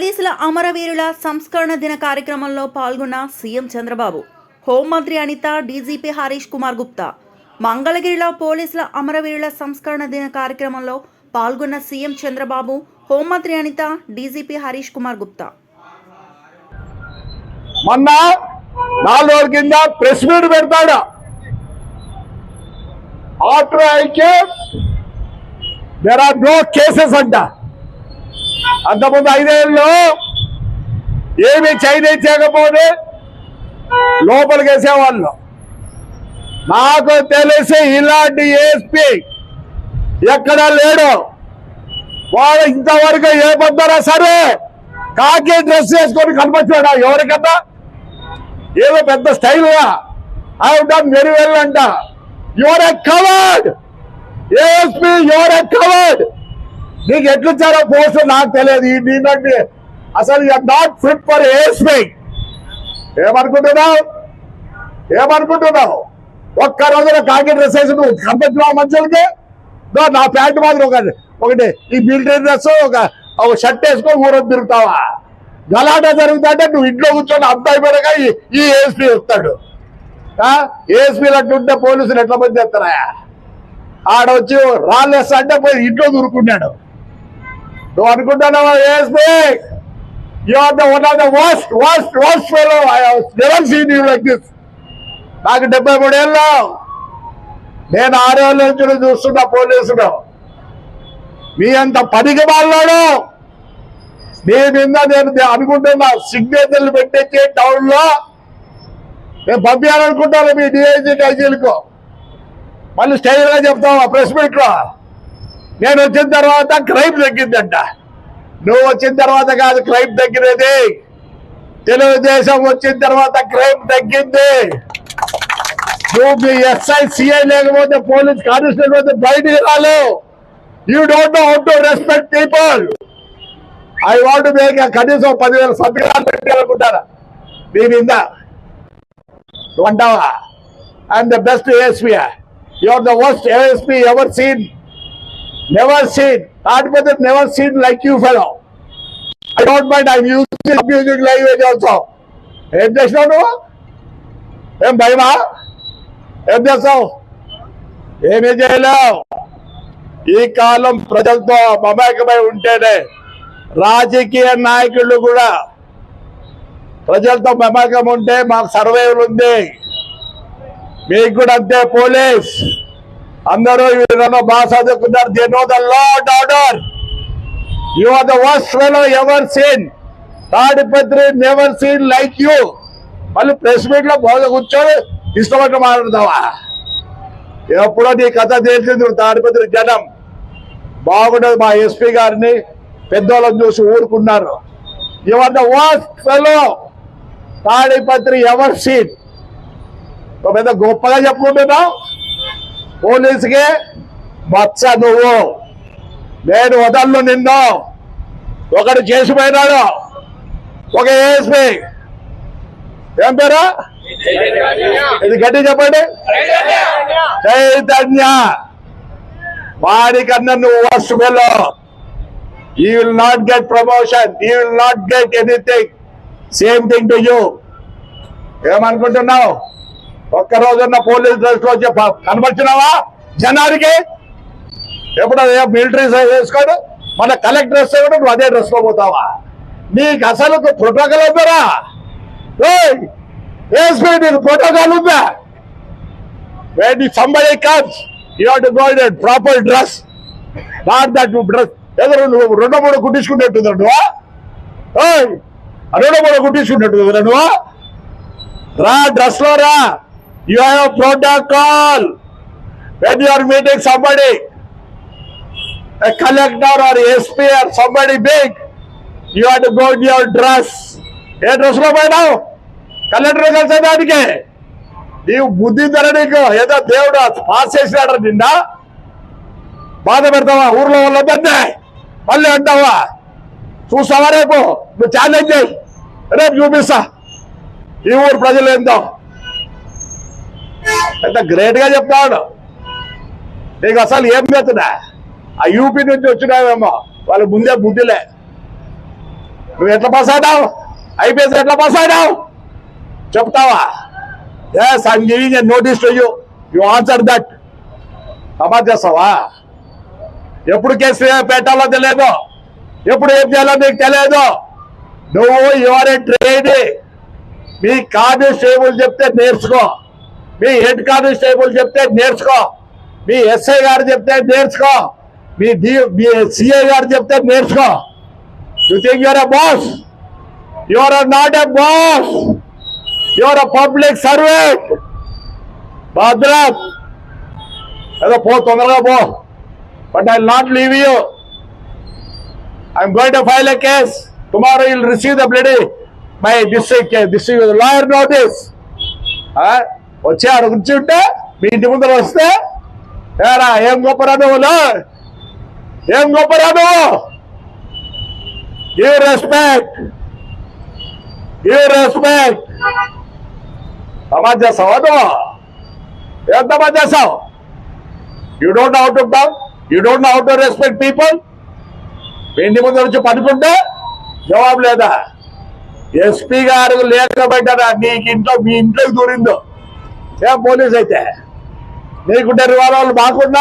పోలీసుల అమరవీరుల సంస్కరణ దిన కార్యక్రమంలో పాల్గొన్న సీఎం చంద్రబాబు హోంమంత్రి అనిత డీజీపీ హరీష్ కుమార్ గుప్తా. మంగళగిరిలో పోలీసుల అమరవీరుల సంస్కరణ దిన కార్యక్రమంలో పాల్గొన్న సీఎం చంద్రబాబు హోంమంత్రి అనిత డీజీపీ హరీష్ కుమార్ గుప్తా. మొన్న నాలుగు రోజుల కింద ప్రెస్ మీట్ పెడతాడు. After there are no cases అంట. అంతకుముందు ఐదేళ్ళు ఏమి చైనీస్ చేయకపోతే లోపలికి వేసేవాళ్ళు. నాకు తెలిసి ఇలాంటి ఏఎస్పీ ఎక్కడా లేడు. వాడు ఇంతవరకు ఏ పొద్దునా సరే కాకి డ్రెస్ వేసుకొని కనిపించాడా? ఎవరికన్నా ఏదో పెద్ద స్టైల్గా ఐ డన్ వెరీ వెల్ అంట your a coward ASP your a coward నీకు ఎట్లిచ్చారో పోస్ట్ నాకు తెలియదు. ఈ నీకంటే అసలు you're not fit for ASP ఏమనుకుంటున్నావు? ఏమనుకుంటున్నావు? ఒక్క రోజున కాకి డ్రెస్ వేసి నువ్వు కనిపించినావు మనుషులకి? నా ప్యాంట్ మాత్రం ఒకటి ఒకటి ఈ మిలిటరీ డ్రెస్ ఒక ఒక షర్ట్ వేసుకొని ఊరొద్దు తిరుగుతావా? గలాటా జరుగుతుంటే నువ్వు ఇంట్లో కూర్చొని అంత అయిపోయాక ఈ- ఈ ఏఎస్పీ వస్తాడు. ఏఎస్పీలు అట్లుంటే పోలీసులు ఎట్లా మంది చేస్తారా ఆడ వచ్చి రాళ్ళేస్తా అంటే పోయి ఇంట్లో దూరుకున్నాడు. నువ్వు అనుకుంటున్నావా ASP? You are the one of the worst worst worst fellow never seen you like this నాకు డెబ్బై మూడేళ్ళు నేను ఆరేళ్ళ నుంచి చూస్తున్నా పోలీసులు. మీ అంత పనికి వాళ్ళాడు మీ మీద నేను దే- అనుకుంటున్నా సిగ్నేచర్లు పెట్టించి టౌన్లో నేను పంపించాలనుకుంటాను మీ డిఐజీ డైజీలకు మళ్ళీ స్టైల్ చెప్తావా ప్రెస్ మీట్లో? నేను వచ్చిన తర్వాత క్రైమ్ తగ్గిందంట. నువ్వు వచ్చిన తర్వాత కాదు క్రైమ్ తగ్గినది. తెలుగుదేశం వచ్చిన తర్వాత క్రైమ్ తగ్గింది. నువ్వు మీ ఎస్ఐ సిఐ లేకపోతే పోలీస్ కానిస్టేబుల్ అయితే బయటికి రాలేవు you don't know how to respect people I want make కనీసం పదివేల సంతకాలు పెట్టాలనుకుంటారా నీ మీద. నువ్వు అంటావా? I'm the best ASP you are the worst ASP ever seen never seen Tadipatri never seen like you fellow I don't mind I using music language also ఏం చేసినావు నువ్వు? ఏం భయమా? ఏం చేస్తావు? ఏమీ చేయలేవు. ఈ కాలం ప్రజలతో మమేకమై ఉంటేనే రాజకీయ నాయకులు కూడా ప్రజలతో మమేకం ఉంటే మాకు సర్వేలు ఉంది. మీకు కూడా అంతే పోలీస్. అందరూ ఈ విధంగా బాగా చదువుకున్నారు they know the law order you are the worst fellow ever seen Tadipatri never seen like you మళ్ళీ ప్రెస్ మీట్లో బోధ కూర్చొని ఇష్టపడి మాట్లాడతావా? ఎప్పుడో నీ కథ తెలిసింది తాడిపత్రి జనం. బాగుండదు మా ఎస్పీ గారిని. పెద్దోళ్ళని చూసి ఊరుకున్నారు. You are the worst fellow Tadipatri ever seen ఒక పెద్ద గొప్పగా చెప్పుకుంటున్నావు. పోలీసుకి బచ్చ నువ్వు. నేను వదలను నిన్ను. ఒకడు చేసిపోయినాడు. ఒక ఏఎస్పీ ఏం పేరు? ఇది గట్టి చెప్పండి. చైతన్య. వాడికన్నా నువ్వు worst fellow you will not get promotion you will not get anything same thing to you ఏమనుకుంటున్నావు? ఒక్క రోజున్న పోలీస్ డ్రెస్లో వచ్చి కనబడుతున్నావా జనానికి? ఎప్పుడు అదే మిలిటరీ సైజ్ వేసుకోడు? మన కలెక్టర్ డ్రెస్ కూడా నువ్వు అదే డ్రెస్లో పోతావా? నీకు అసలు ప్రోటోకాల్ ఉందరా ఏఎస్పీ నీకు ప్రోటోకాల్ ఉందా? When somebody comes, you have to go in a proper dress. Not that you dress. రెండు రెండో మూడు కుట్టించుకున్నట్టుందా నువ్వా. రెండో మూడో కుట్టించుకున్నట్టు నువ్వు. రా డ్రెస్లో రా you protocol. When you are meeting somebody, a collector or SP or somebody big, you have to go in your dress. ఏ డ్రెస్లో పోయినావు? కలెక్టర్ కలిసేదానికి నీవు బుద్ధి ధర నీకు. ఏదో దేవుడు పాస్ చేసినాడు నిన్న బాధ పెడతావా? ఊర్లో వాళ్ళందరినీ? మళ్ళీ అంటావా? చూస్తావా రేపు? నువ్వు ఛాలెంజ్ చేయి. రేపు చూపిస్తా. ఈ ఊరు ప్రజలు ఏందో? ఎంత గ్రేట్గా చెప్తాడు. నీకు అసలు ఏం చేస్తున్నా? ఆ యూపీ నుంచి వచ్చినావేమో. వాళ్ళ ముందే బుద్ధిలే. నువ్వు ఎట్లా పాస్ అయినావు? ఐపీఎస్ ఎట్లా పాస్ అయినావు? చెప్తావా? Yes I'm giving a notice to you you answer that Samaj చేస్తావా? ఎప్పుడు కేసు పెట్టాలో తెలియదు. ఎప్పుడు ఏం చేయాలో నీకు తెలియదు. నువ్వు యువర్ ఏ ట్రైన్ మీ కానిస్టేబుల్ చెప్తే నేర్చుకో. మీ హెడ్ కానిస్టేబుల్ చెప్తే నేర్చుకో. మీ ఎస్ఐ గారు చెప్తే నేర్చుకో. మీ డి మీ సిఐ గారు చెప్తే నేర్చుకో. You think your a boss your not a boss your a public servant భద్రత్. ఏదో పో తొందరగా పో. But I not leave you I'm going to file a case tomorrow will receive the bloody my district district lawyer notice వచ్చి ఆడ కూర్చుంటే మీ ఇంటి ముందర వస్తే ఏరా ఏం గొప్పరా నువ్వులు ఏం గొప్పరా నువ్వు గివ్ రెస్పెక్ట్ గివ్ రెస్పెక్ట్ సమాజ్ చేస్తావు నువ్వు? ఏం సమాజ్ చేస్తావు you don't how to talk you don't how to respect people ఇంటి ముందర వచ్చి పడుకుంటే జవాబు లేదా? ఎస్పీ గారు లేకపోయినా నీకు ఇంట్లో మీ ఇంట్లోకి దూరిందో. ఏం పోలీస్ అయితే? నీకుంటే రివాల్వర్లు మాకున్నా